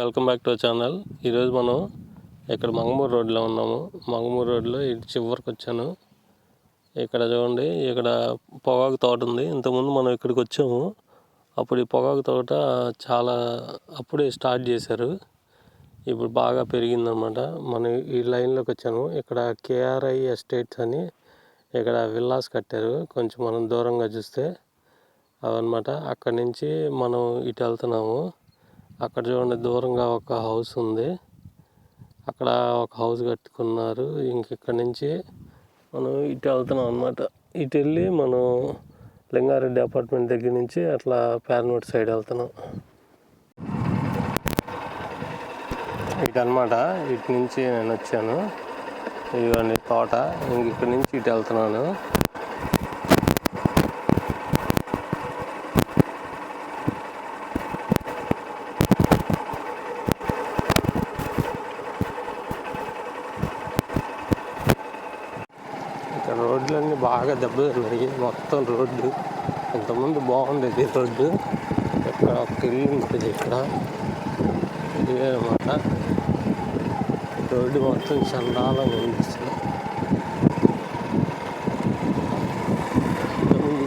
Welcome back to our channel ఈరోజు మనం ఇక్కడ మంగమూరు రోడ్లో ఉన్నాము. మంగమూరు రోడ్లో ఇటు చివరికి వచ్చాను. ఇక్కడ చూడండి ఇక్కడ పొగాకు తోట ఉంది. ఇంతకుముందు మనం ఇక్కడికి వచ్చాము. అప్పుడు ఈ పొగాకు తోట చాలా అప్పుడే స్టార్ట్ చేశారు. ఇప్పుడు బాగా పెరిగిందనమాట మనం ఈ లైన్లోకి వచ్చాము. ఇక్కడ కేఆర్ఐ ఎస్టేట్స్ అని ఇక్కడ విల్లాస్ కట్టారు. కొంచెం మనం దూరంగా చూస్తే అవన్నమాట. అక్కడి నుంచి మనం ఇటు వెళ్తున్నాము. అక్కడ చూడండి దూరంగా ఒక హౌస్ ఉంది. అక్కడ ఒక హౌస్ కట్టుకున్నారు. ఇంక ఇక్కడ నుంచి మనం ఇటు వెళ్తున్నాం అనమాట ఇటు వెళ్ళి మనం లింగారెడ్డి అపార్ట్మెంట్ దగ్గర నుంచి అట్లా ప్యారనోట్ సైడ్ వెళ్తున్నాం. ఇటు అనమాట ఇటు నుంచి నేను వచ్చాను. ఇవన్నీ తోట. ఇంక ఇక్కడ నుంచి ఇటు వెళ్తున్నాను. రోడ్లన్నీ బాగా దెబ్బతిన్నాయి. మొత్తం రోడ్డు. ఇంతకుముందు బాగుండేది రోడ్డు. ఇక్కడ ఒక ఇల్లు ఉంటుంది ఇక్కడ. ఇదేనమాట రోడ్డు మొత్తం చండాలంగా అనిపిస్తుంది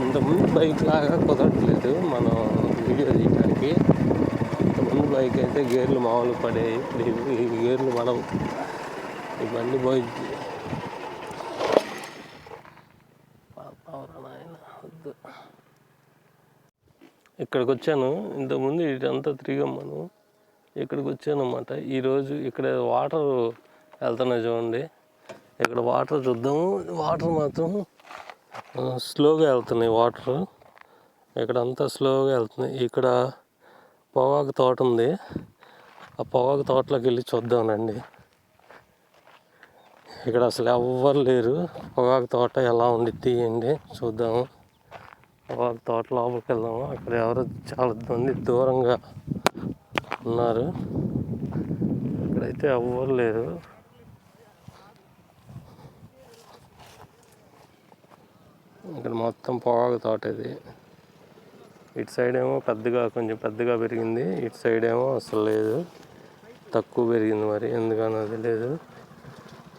ఇంతకుముందు బైక్ లాగా కుదరట్లేదు మనం వీడియో తీయడానికి. ఇంతకుముందు బైక్ అయితే గేర్లు మామూలు పడేవి. ఇప్పుడు ఈ గేర్లు మనం ఈ బండి ఇక్కడికి వచ్చాను ఇంతకుముందు ఇదంతా తిరిగాం మనం. ఇక్కడికి వచ్చాను అనమాట ఈరోజు ఇక్కడ వాటర్ వెళ్తున్నాయి చూడండి. ఇక్కడ వాటర్ చూద్దాము. వాటర్ మాత్రం స్లోగా వెళ్తున్నాయి వాటర్. ఇక్కడ అంతా స్లోగా వెళ్తున్నాయి. ఇక్కడ పొగాకు తోట ఉంది. ఆ పొగాకు తోటలోకి వెళ్ళి చూద్దామండి ఇక్కడ అసలు ఎవ్వరు లేరు. పొగాకు తోట ఎలా ఉండిద్ది ఏంటి చూద్దాము. వాళ్ళ తోట లోపలికి వెళ్దాము? అక్కడ ఎవరు చాలా మంది దూరంగా ఉన్నారు. ఇక్కడైతే ఎవ్వరు లేరు. ఇక్కడ మొత్తం పొగాకు తోట ఇది. ఇటు సైడ్ ఏమో పెద్దగా కొంచెం పెద్దగా పెరిగింది. ఇటు సైడ్ ఏమో అసలు లేదు. తక్కువ పెరిగింది మరి ఎందుకన్నది లేదు.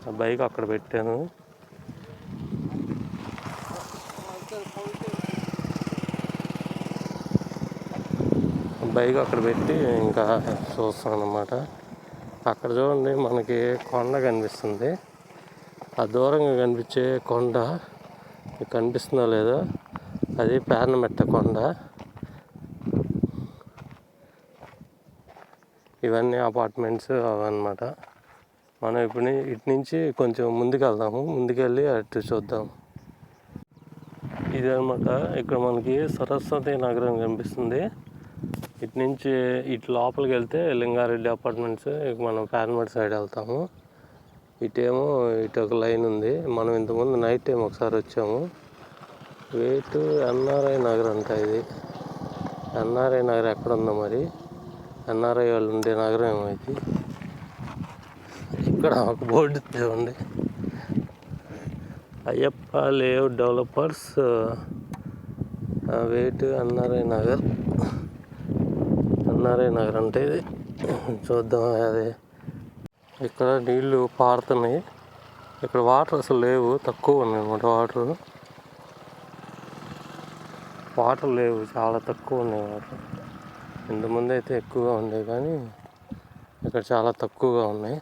ఆ బైక్ అక్కడ పెట్టాను. బైక్ అక్కడ పెట్టి ఇంకా చూస్తాను అన్నమాట అక్కడ చూడండి మనకి కొండ కనిపిస్తుంది. ఆ దూరంగా కనిపించే కొండ మీకు కనిపిస్తుందో లేదో? అది పేర్నమెట్ట కొండ. ఇవన్నీ అపార్ట్మెంట్స్ అవన్నమాట. మనం ఇప్పుడు ఇటు నుంచి కొంచెం ముందుకు వెళ్దాము ముందుకెళ్ళి అటు చూద్దాం. ఇదనమాట ఇక్కడ మనకి సరస్వతి నగరం కనిపిస్తుంది. ఇటు నుంచి ఇటు లోపలికి వెళ్తే లింగారెడ్డి అపార్ట్మెంట్స్ మనం ఫ్యాన్మట్ సైడ్ వెళ్తాము. ఇటేమో ఇటు ఒక లైన్ ఉంది. మనం ఇంతకుముందు నైట్ టైం ఒకసారి వచ్చాము. వెయిట్ ఎన్ఆర్ఐ నగర్ అంట ఇది. ఎన్ఆర్ఐ నగర్ ఎక్కడ ఉందో మరి? ఎన్ఆర్ఐ వాళ్ళు ఉండే నగరం ఏమో ఇది. ఇక్కడ ఒక బోర్డు చూడండి. Ayyappa layout developers wait NRI Nagar. NRI Nagar అంటే ఇది. చూద్దాం అది. ఇక్కడ నీళ్ళు పారుతున్నాయి. ఇక్కడ వాటర్ అసలు లేవు తక్కువ ఉన్నాయి అనమాట వాటర్. వాటర్ లేవు చాలా తక్కువ ఉన్నాయి వాటర్. ఇంతకుముందు అయితే ఎక్కువగా ఉండేవి కానీ ఇక్కడ చాలా తక్కువగా ఉన్నాయి.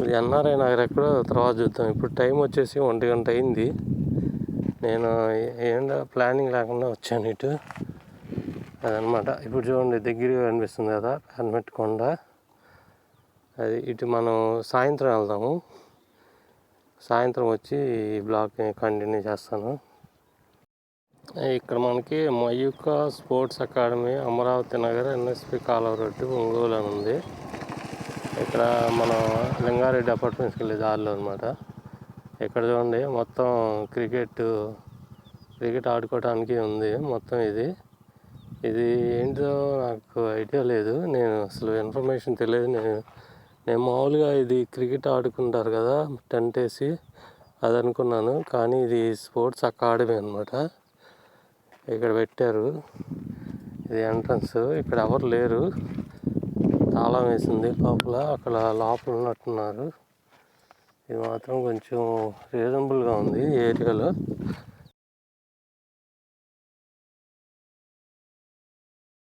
ఇది ఎన్ఆర్ఐ నగర్ ఎక్కడో తర్వాత చూద్దాం. ఇప్పుడు టైం వచ్చేసి ఒంటి గంట అయింది. నేను ఏంటో ప్లానింగ్ లేకుండా వచ్చాను ఇటు. అదనమాట. ఇప్పుడు చూడండి దగ్గరగా కనిపిస్తుంది కదా హెల్మెట్ కొండ. అది ఇటు మనం సాయంత్రం వెళ్దాము. సాయంత్రం వచ్చి ఈ బ్లాగ్ కంటిన్యూ చేస్తాను. ఇక్కడ మనకి Mayuka sports academy Amaravati Nagar NSP కాలువ రోడ్డు ఒంగోలు అని ఉంది. ఇక్కడ మన లింగారెడ్డి అపార్ట్మెంట్స్కి వెళ్ళే దారిలో అనమాట ఇక్కడ చూడండి మొత్తం క్రికెట్ క్రికెట్ ఆడుకోవడానికి ఉంది మొత్తం ఇది. ఇది ఏంటో నాకు ఐడియా లేదు నేను అసలు ఇన్ఫర్మేషన్ తెలియదు. నేను నేను మామూలుగా ఇది క్రికెట్ ఆడుకుంటారు కదా టెంట్ వేసి అది అనుకున్నాను కానీ ఇది స్పోర్ట్స్ అకాడమీ అనమాట ఇక్కడ పెట్టారు ఇది ఎంట్రన్స్ ఇక్కడ ఎవరు లేరు. తాళం వేసింది లోపల అక్కడ లోపల ఉన్నట్టున్నారు. ఇది మాత్రం కొంచెం రీజనబుల్గా ఉంది ఏరియాలో.